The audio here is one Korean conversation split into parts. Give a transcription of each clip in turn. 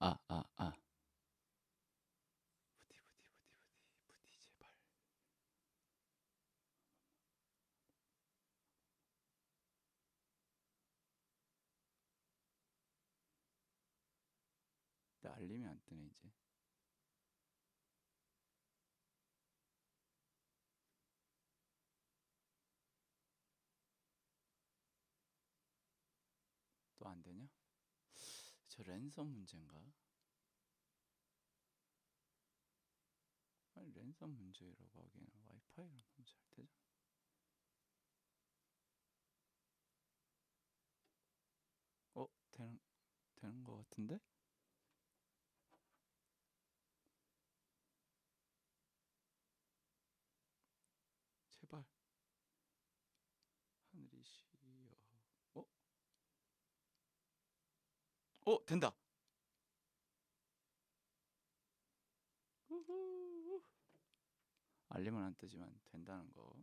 아, 아, 아. 부디, 부디, 부디, 부디, 부디, 제발. 나 알림이 안 뜨네, 이제. 또 안 되냐? 저 랜선 문제인가? 아니 랜선 문제라고 하기에는 와이파이가 너무 잘 되잖아. 어 되는 되는 거 같은데? 제발 하늘이 시여. 어? 어 된다. 우후. 알림은 안 뜨지만 된다는 거.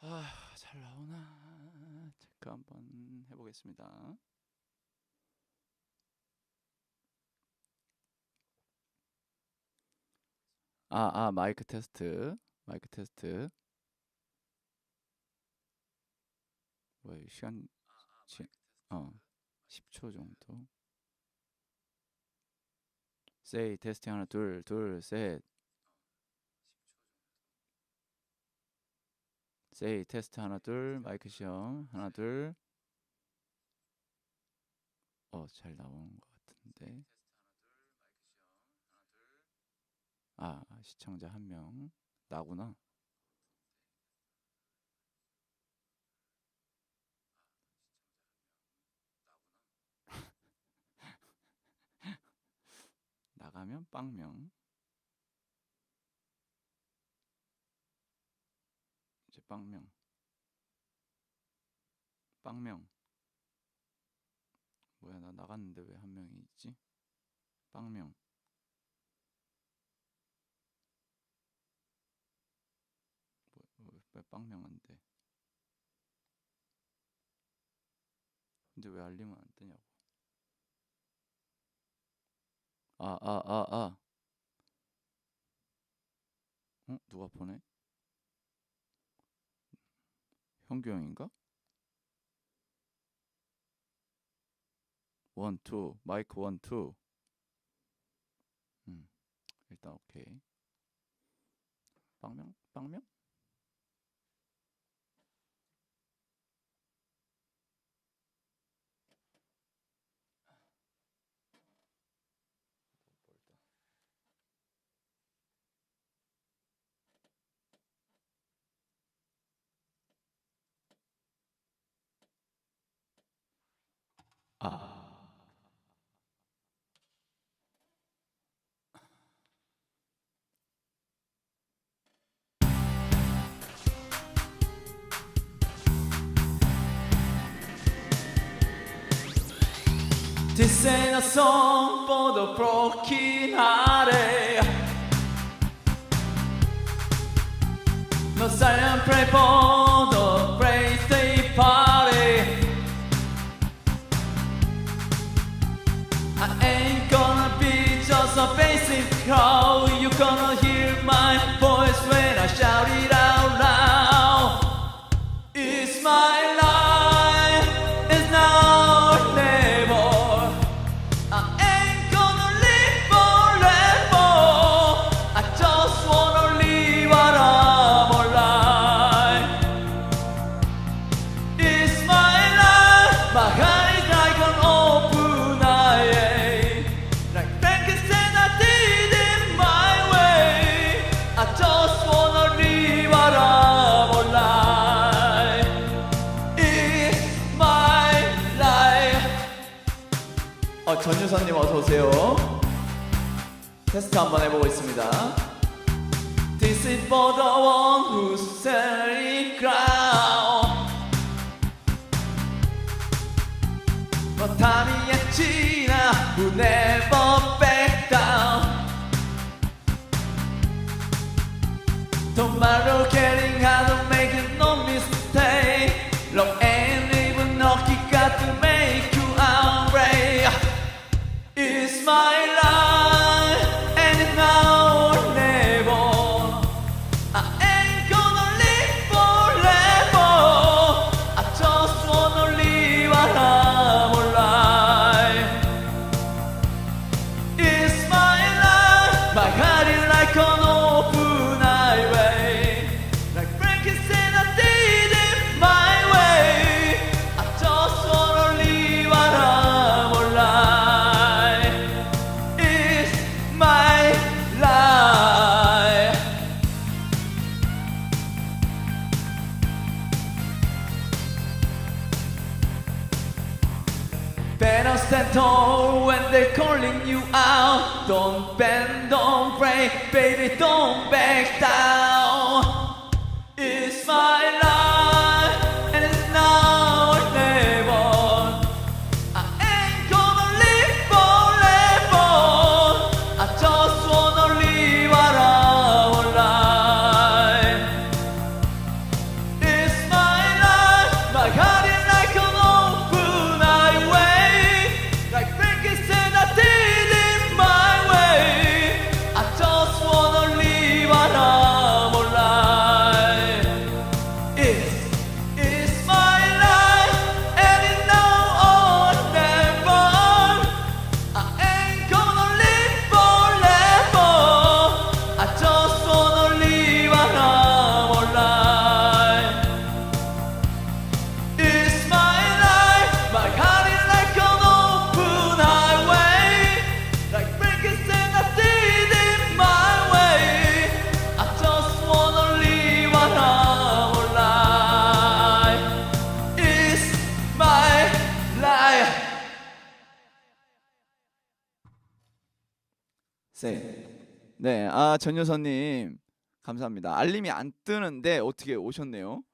아, 잘 나오나? 체크 한번 해보겠습니다. 아, 아, 마이크 테스트. 마이크 테스트. 왜 시간 시, 어 10초 정도. 세이 테스팅 하나 둘 둘 셋. 세이 테스트 하나 둘 마이크 시험 하나 둘. 어 잘 나오는 것 같은데. 아 시청자 한 명 나구나. 나가면 빵명. 이제 빵명. 빵명. 뭐야 나 나갔는데 왜 한 명이 있지? 빵명. 뭐, 왜, 왜 빵명 안 돼? 근데 왜 알림은 안 뜨냐고. 아, 아, 아, 아. 어? 누가 보내? 형규 형인가? 원, 투, 마이크 원, 투. 음, 일단 오케이. 빵명? 빵명? 아. This ain't a song for the broken hearted. No silent pray for how you gonna 오세요. 테스트 한번 해보고 있습니다. This is for the one who's selling crown. 너 탐이야 지나 who never back down. Tomorrow getting how calling you out. Don't bend, don't break, baby, don't back down. It's my 네, 아 전효선님 감사합니다. 알림이 안 뜨는데 어떻게 오셨네요.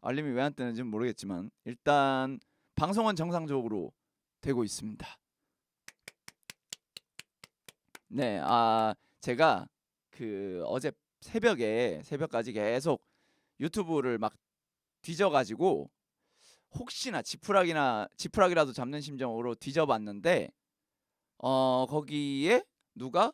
알림이 왜 안 뜨는지 는 모르겠지만 일단 방송은 정상적으로 되고 있습니다. 네, 아 제가 그 어제 새벽에 새벽까지 계속 유튜브를 막 뒤져가지고 혹시나 지푸라기나 지푸라기라도 잡는 심정으로 뒤져봤는데 어 거기에 누가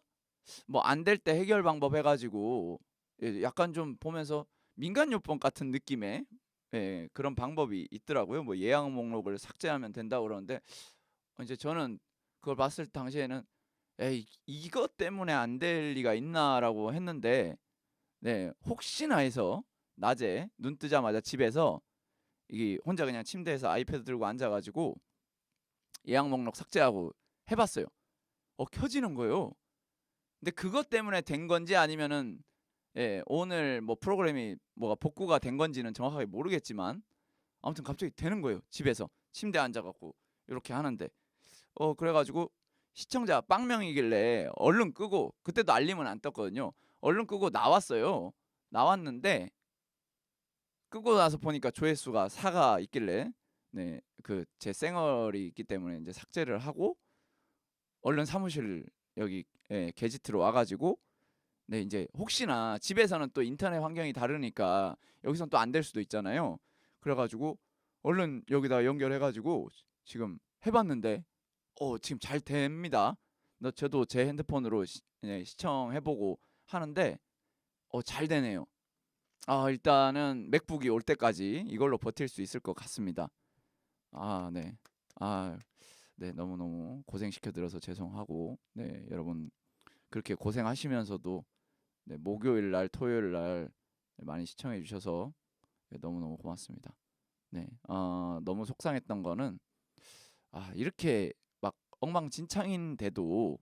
뭐 안 될 때 해결 방법 해가지고 예, 약간 좀 보면서 민간요법 같은 느낌의 예, 그런 방법이 있더라고요. 뭐 예약 목록을 삭제하면 된다 고 그러는데 어, 이제 저는 그걸 봤을 당시에는 에이 이것 때문에 안 될 리가 있나라고 했는데 네 혹시나 해서 낮에 눈 뜨자마자 집에서 이 혼자 그냥 침대에서 아이패드 들고 앉아가지고 예약 목록 삭제하고 해봤어요. 어 켜지는 거예요. 근데 그것 때문에 된 건지 아니면은 예, 오늘 뭐 프로그램이 뭐가 복구가 된 건지는 정확하게 모르겠지만 아무튼 갑자기 되는 거예요. 집에서 침대에 앉아 갖고 이렇게 하는데 어 그래 가지고 시청자 빵명이길래 얼른 끄고 그때도 알림은 안 떴거든요. 얼른 끄고 나왔어요. 나왔는데 끄고 나서 보니까 조회수가 4가 있길래 네 그 제 쌩얼이 있기 때문에 이제 삭제를 하고 얼른 사무실 여기 예, 게지트로 와가지고 네 이제 혹시나 집에서는 또 인터넷 환경이 다르니까 여기선 또 안 될 수도 있잖아요. 그래가지고 얼른 여기다 연결해가지고 지금 해봤는데 어 지금 잘 됩니다. 너 저도 제 핸드폰으로 시, 예, 시청해보고 하는데 어 잘 되네요. 아 일단은 맥북이 올 때까지 이걸로 버틸 수 있을 것 같습니다. 아 네. 아 네, 너무너무 고생시켜드려서 죄송하고, 네, 여러분 그렇게 고생하시면서도 네, 목요일 날, 토요일 날 네, 많이 시청해 주셔서 네, 너무너무 고맙습니다. 네, 어, 너무 속상했던 거는 아 이렇게 막 엉망진창인데도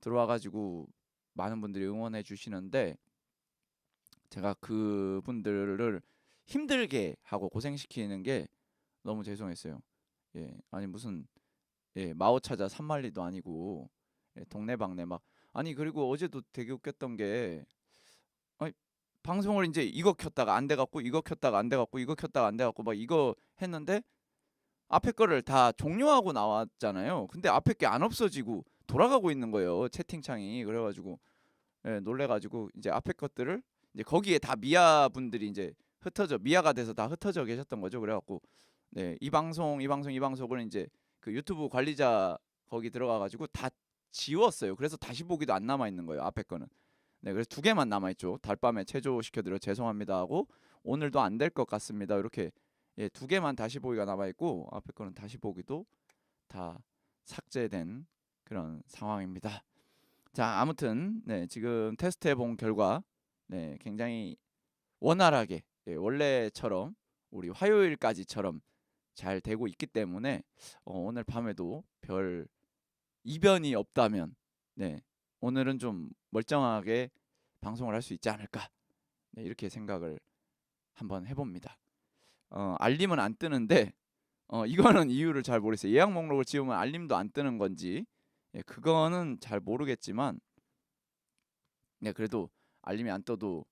들어와가지고 많은 분들이 응원해 주시는데 제가 그분들을 힘들게 하고 고생시키는 게 너무 죄송했어요. 예, 아니 무슨 예, 마오 찾아 산만리도 아니고 예, 동네방네 막 아니 그리고 어제도 되게 웃겼던 게 아니 방송을 이제 이거 켰다가 안 돼 갖고 이거 켰다가 안 돼 갖고 이거 켰다가 안 돼 갖고 막 이거 했는데 앞에 거를 다 종료하고 나왔잖아요. 근데 앞에 게 안 없어지고 돌아가고 있는 거예요 채팅창이 그래 가지고 예, 놀래 가지고 이제 앞에 것들을 이제 거기에 다 미아 분들이 이제 흩어져 미아가 돼서 다 흩어져 계셨던 거죠. 그래 갖고 네, 이 방송 이 방송 이 방송을 이제 그 유튜브 관리자 거기 들어가 가지고 다 지웠어요. 그래서 다시 보기도 안 남아 있는 거예요. 앞에 거는. 네, 그래서 두 개만 남아 있죠. 달밤에 체조 시켜드려 죄송합니다 하고 오늘도 안 될 것 같습니다. 이렇게 예, 두 개만 다시 보기가 남아 있고 앞에 거는 다시 보기도 다 삭제된 그런 상황입니다. 자, 아무튼 네, 지금 테스트해 본 결과 네, 굉장히 원활하게 예, 원래처럼 우리 화요일까지처럼 잘 되고 있기 때문에 어, 오늘 밤에도 별 이변이 없다면 네, 오늘은 좀 멀쩡하게 방송을 할 수 있지 않을까 네, 이렇게 생각을 한번 해봅니다. 어, 알림은 안 뜨는데 어 이거는 이유를 잘 모르겠어요. 예약 목록을 지우면 알림도 안 뜨는 건지 예, 그거는 잘 모르겠지만 네 그래도 알림이 안 떠도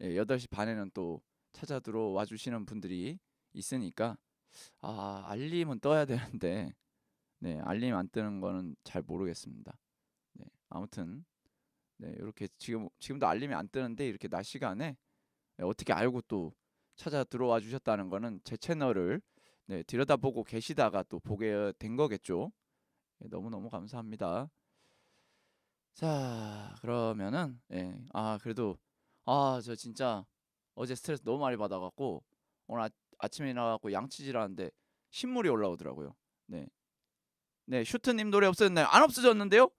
예, 8시 반에는 또 찾아 들어와 주시는 분들이 있으니까 아 알림은 떠야 되는데 네 알림 안 뜨는 거는 잘 모르겠습니다. 네 아무튼 네 이렇게 지금 지금도 알림이 안 뜨는데 이렇게 낮 시간에 네, 어떻게 알고 또 찾아 들어와 주셨다는 거는 제 채널을 네, 들여다보고 계시다가 또 보게 된 거겠죠. 네, 너무너무 감사합니다. 자, 그러면은 예. 아, 그래도 아, 저 진짜 어제 스트레스 너무 많이 받아 갖고 오늘 아, 아침에 일어나 갖고 양치질 하는데 신물이 올라오더라고요. 네. 네, 슈트 님 노래 없어졌나요? 안 없어졌는데요?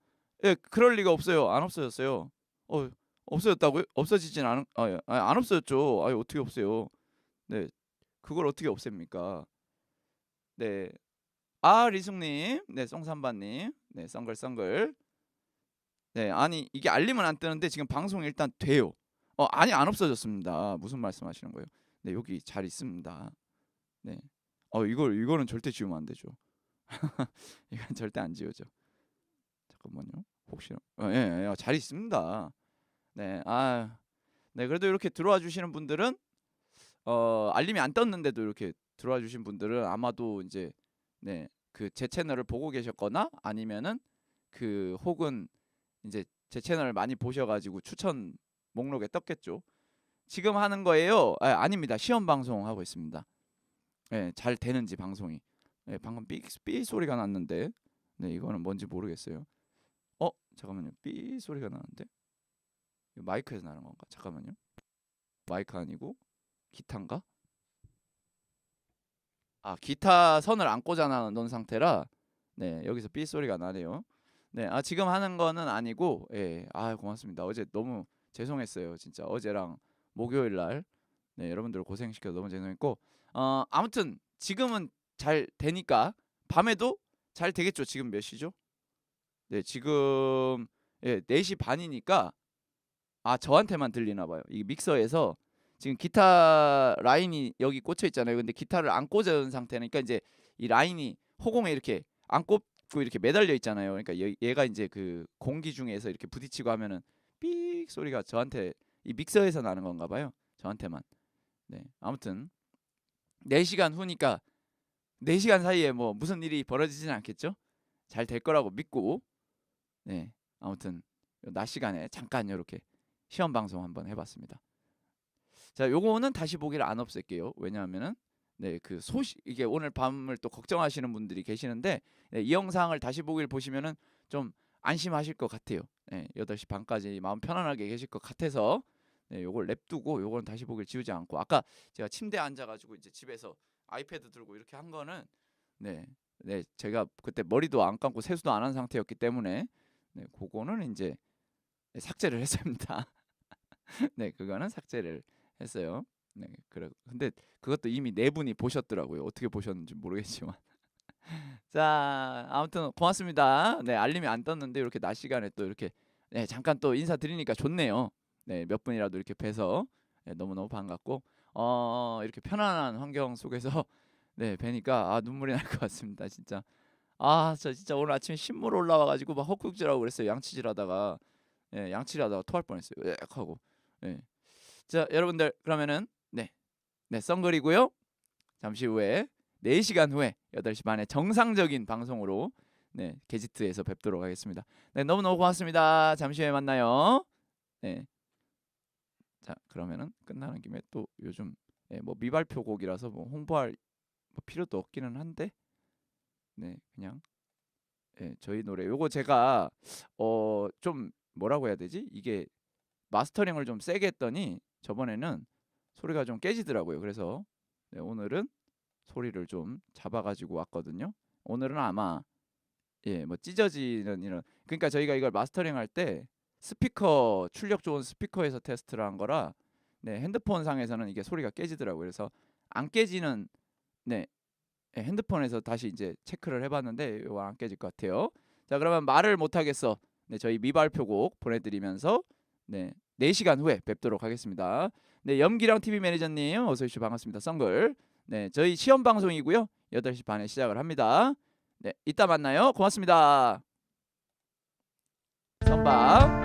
예, 그럴 리가 없어요. 안 없어졌어요. 어, 없어졌다고요? 없어지진 않은 아, 예. 아, 안 없어졌죠. 아, 어떻게 없어요? 네. 그걸 어떻게 없앱니까? 네. 아, 리숙님. 네, 송삼바님. 네, 썬글썬글. 네, 아니, 이게 알림은 안 뜨는데 지금 방송 일단 돼요. 어, 아니, 안 없어졌습니다. 무슨 말씀 하시는 거예요? 네, 여기 잘 있습니다. 네. 어, 이걸, 이거는 절대 지우면 안 되죠. 이건 절대 안 지워져. 잠깐만요. 혹시나. 어, 예, 예, 잘 있습니다. 네, 아, 네, 그래도 이렇게 들어와 주시는 분들은 어, 알림이 안 떴는데도 이렇게 들어와 주신 분들은 아마도 이제 네, 그 제 채널을 보고 계셨거나 아니면은 그 혹은 이제 제 채널을 많이 보셔가지고 추천 목록에 떴겠죠. 지금 하는 거예요? 아, 아닙니다. 시험 방송 하고 있습니다. 네, 잘 되는지 방송이. 네, 방금 삐, 삐 소리가 났는데, 네, 이거는 뭔지 모르겠어요. 어, 잠깐만요. 삐 소리가 나는데, 마이크에서 나는 건가? 잠깐만요. 마이크 아니고 기타인가? 아, 기타 선을 안 꽂아 놓은 상태라, 네, 여기서 삐 소리가 나네요. 네, 아 지금 하는 거는 아니고, 예, 아 고맙습니다. 어제 너무 죄송했어요, 진짜 어제랑 목요일 날, 네, 여러분들 고생 시켜 서 너무 죄송했고, 어 아무튼 지금은 잘 되니까 밤에도 잘 되겠죠. 지금 몇 시죠? 네, 지금 예, 4시 반이니까 아 저한테만 들리나 봐요. 이 믹서에서 지금 기타 라인이 여기 꽂혀 있잖아요. 근데 기타를 안 꽂은 상태니까 이제 이 라인이 호공에 이렇게 안 꽂고 이렇게 매달려 있잖아요. 그러니까 얘, 얘가 이제 그 공기 중에서 이렇게 부딪히고 하면은 삑 소리가 저한테 이 믹서에서 나는 건가 봐요. 저한테만. 네. 아무튼 4시간 후니까 4시간 사이에 뭐 무슨 일이 벌어지진 않겠죠? 잘 될 거라고 믿고 네. 아무튼 낮 시간에 잠깐 이렇게 시험 방송 한번 해봤습니다. 자, 요거는 다시 보기를 안 없앨게요. 왜냐하면은 네, 그 소식 이게 오늘 밤을 또 걱정하시는 분들이 계시는데 네, 이 영상을 다시 보기를 보시면은 좀 안심하실 것 같아요. 네, 8시 반까지 마음 편안하게 계실 것 같아서 네, 요걸 냅두고 요거는 다시 보기를 지우지 않고 아까 제가 침대에 앉아 가지고 이제 집에서 아이패드 들고 이렇게 한 거는 네. 네, 제가 그때 머리도 안 감고 세수도 안 한 상태였기 때문에 네, 그거는 이제 삭제를 했습니다. 네, 그거는 삭제를 했어요. 네, 그래. 근데 그것도 이미 네 분이 보셨더라고요. 어떻게 보셨는지 모르겠지만. 자, 아무튼 고맙습니다. 네, 알림이 안 떴는데 이렇게 낮 시간에 또 이렇게 네, 잠깐 또 인사드리니까 좋네요. 네, 몇 분이라도 이렇게 뵈서 네, 너무너무 반갑고 어, 이렇게 편안한 환경 속에서 네, 뵈니까 아, 눈물이 날 것 같습니다. 진짜. 아, 저 진짜 오늘 아침에 신물 올라와 가지고 막 헛구질하고 그랬어요. 양치질 하다가. 예, 양치질 하다가 토할 뻔했어요. 으악 하고. 예. 자, 여러분들 그러면은 네. 네, 썬글이고요. 잠시 후에 4시간 후에 8시 반에 정상적인 방송으로 네, 게지트에서 뵙도록 하겠습니다. 네, 너무너무 고맙습니다. 잠시 후에 만나요. 네. 자, 그러면은 끝나는 김에 또 요즘 예, 뭐 미발표 곡이라서 뭐 홍보할 뭐 필요도 없기는 한데 네, 그냥 예, 저희 노래 요거 제가 어 좀 뭐라고 해야 되지? 이게 마스터링을 좀 세게 했더니 저번에는 소리가 좀 깨지더라고요. 그래서 네, 오늘은 소리를 좀 잡아가지고 왔거든요. 오늘은 아마 예, 뭐 찢어지는 이런 그러니까 저희가 이걸 마스터링 할때 스피커 출력 좋은 스피커에서 테스트를 한 거라 네, 핸드폰 상에서는 이게 소리가 깨지더라고요. 그래서 안 깨지는 네, 예, 핸드폰에서 다시 이제 체크를 해봤는데 이거 안 깨질 것 같아요. 자 그러면 말을 못 하겠어. 네, 저희 미발표곡 보내드리면서 네, 4시간 후에 뵙도록 하겠습니다. 네, 염기랑 TV 매니저님 어서 오십시오 반갑습니다. 썬글. 네, 저희 시험 방송이고요. 8시 반에 시작을 합니다. 네, 이따 만나요. 고맙습니다. 선박.